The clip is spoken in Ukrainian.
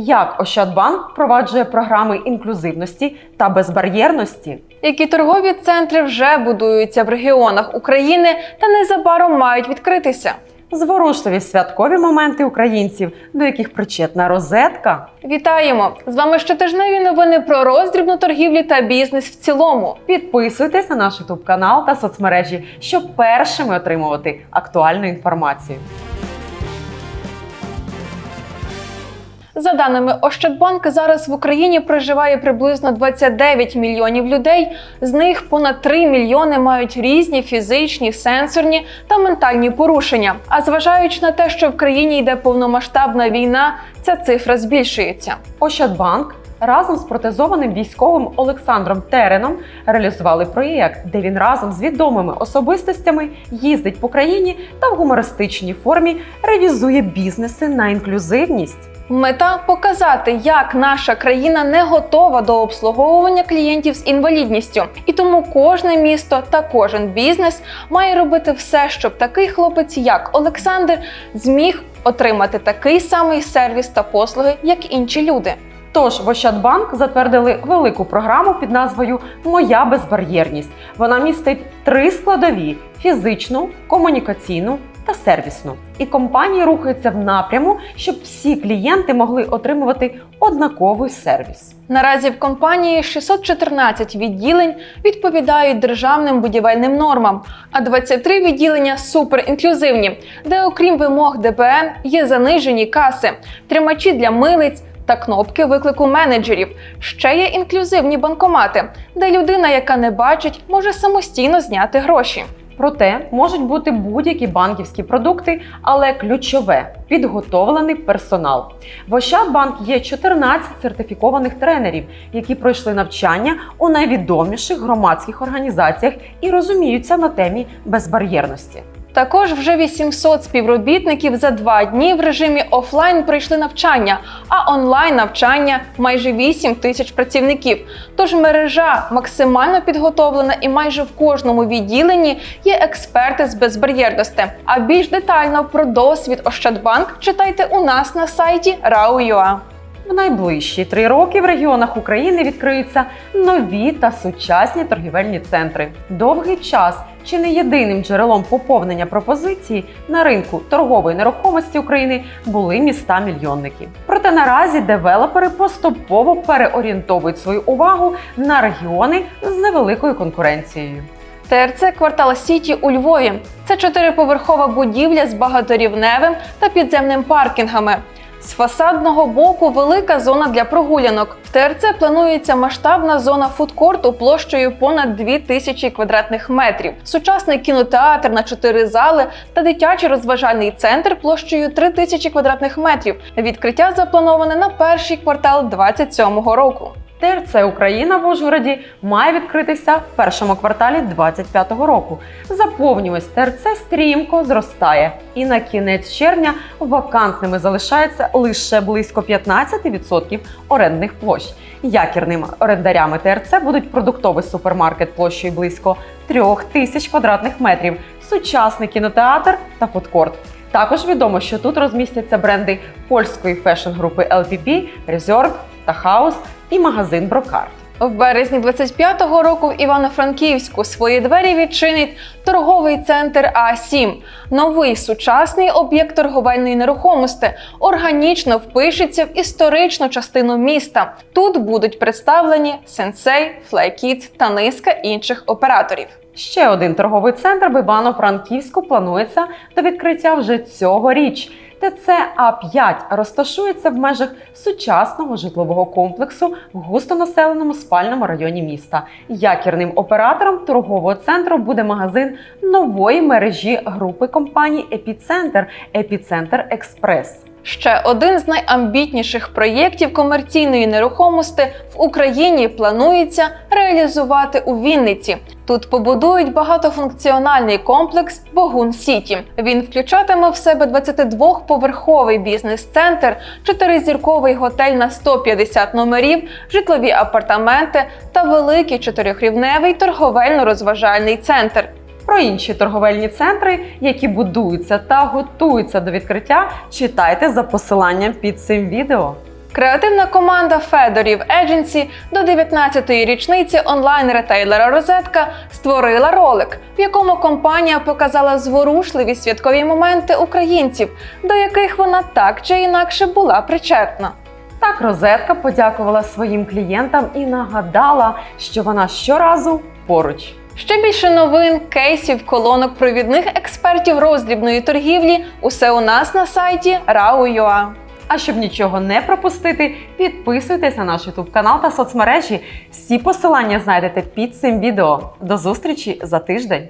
Як Ощадбанк впроваджує програми інклюзивності та безбар'єрності? Які торгові центри вже будуються в регіонах України та незабаром мають відкритися? Зворушливі святкові моменти українців, до яких причетна розетка. Вітаємо! З вами щотижневі новини про роздрібну торгівлю та бізнес в цілому. Підписуйтесь на наш YouTube канал та соцмережі, щоб першими отримувати актуальну інформацію. За даними Ощадбанка, зараз в Україні проживає приблизно 29 мільйонів людей. З них понад 3 мільйони мають різні фізичні, сенсорні та ментальні порушення. А зважаючи на те, що в країні йде повномасштабна війна, ця цифра збільшується. Ощадбанк разом з протезованим військовим Олександром Тереном реалізували проєкт, де він разом з відомими особистостями їздить по країні та в гумористичній формі ревізує бізнеси на інклюзивність. Мета показати, як наша країна не готова до обслуговування клієнтів з інвалідністю, і тому кожне місто та кожен бізнес має робити все, щоб такий хлопець, як Олександр, зміг отримати такий самий сервіс та послуги, як інші люди. Тож в Ощадбанк затвердили велику програму під назвою Моя безбар'єрність. Вона містить три складові: фізичну, комунікаційну та сервісну. І компанії рухаються в напряму, щоб всі клієнти могли отримувати однаковий сервіс. Наразі в компанії 614 відділень відповідають державним будівельним нормам, а 23 відділення суперінклюзивні, де, окрім вимог ДБН, є занижені каси, тримачі для милиць. Та кнопки виклику менеджерів. Ще є інклюзивні банкомати, де людина, яка не бачить, може самостійно зняти гроші. Проте можуть бути будь-які банківські продукти, але ключове підготовлений персонал. В Ощадбанк є 14 сертифікованих тренерів, які пройшли навчання у найвідоміших громадських організаціях і розуміються на темі безбар'єрності. Також вже 800 співробітників за два дні в режимі офлайн пройшли навчання, а онлайн навчання майже 8 тисяч працівників. Тож мережа максимально підготовлена і майже в кожному відділенні є експерти з безбар'єрності. А більш детально про досвід Ощадбанк читайте у нас на сайті RAU.ua. В найближчі три роки в регіонах України відкриються нові та сучасні торгівельні центри. Довгий час чи не єдиним джерелом поповнення пропозиції на ринку торгової нерухомості України були міста-мільйонники. Проте наразі девелопери поступово переорієнтовують свою увагу на регіони з невеликою конкуренцією. ТРЦ квартал Сіті у Львові. Це чотириповерхова будівля з багаторівневим та підземним паркінгами. З фасадного боку велика зона для прогулянок. В ТРЦ планується масштабна зона фудкорту площею понад 2000 квадратних метрів, сучасний кінотеатр на 4 зали та дитячий розважальний центр площею 3000 квадратних метрів. Відкриття заплановане на перший квартал 27-го року. ТРЦ Україна в Ужгороді має відкритися в першому кварталі 2025 року. Заповнюваність ТРЦ стрімко зростає, і на кінець червня вакантними залишається лише близько 15% орендних площ. Якірними орендарями ТРЦ будуть продуктовий супермаркет площею близько 3 тисяч квадратних метрів, сучасний кінотеатр та фудкорт. Також відомо, що тут розмістяться бренди польської фешн-групи LPP, Resort та House і магазин Брокарт. В березні 25-го року в Івано-Франківську свої двері відчинить торговий центр А7. Новий сучасний об'єкт торговельної нерухомості органічно впишеться в історичну частину міста. Тут будуть представлені Сенсей, Флайкіт та низка інших операторів. Ще один торговий центр в Івано-Франківську планується до відкриття вже цьогоріч. ТЦ А5 розташується в межах сучасного житлового комплексу в густонаселеному спальному районі міста. Якірним оператором торгового центру буде магазин нової мережі групи компаній Епіцентр Епіцентр Експрес. Ще один з найамбітніших проєктів комерційної нерухомості в Україні планується реалізувати у Вінниці. Тут побудують багатофункціональний комплекс Богун Сіті. Він включатиме в себе 22-поверховий бізнес-центр, чотиризірковий готель на 150 номерів, житлові апартаменти та великий чотирьохрівневий торговельно-розважальний центр. Про інші торговельні центри, які будуються та готуються до відкриття, читайте за посиланням під цим відео. Креативна команда Федорів Едженсі до 19-ї річниці онлайн-ретейлера Розетка створила ролик, в якому компанія показала зворушливі святкові моменти українців, до яких вона так чи інакше була причетна. Так розетка подякувала своїм клієнтам і нагадала, що вона щоразу поруч. Ще більше новин, кейсів, колонок провідних експертів роздрібної торгівлі усе у нас на сайті RAU.ua. А щоб нічого не пропустити, підписуйтесь на наш YouTube канал та соцмережі. Всі посилання знайдете під цим відео. До зустрічі за тиждень.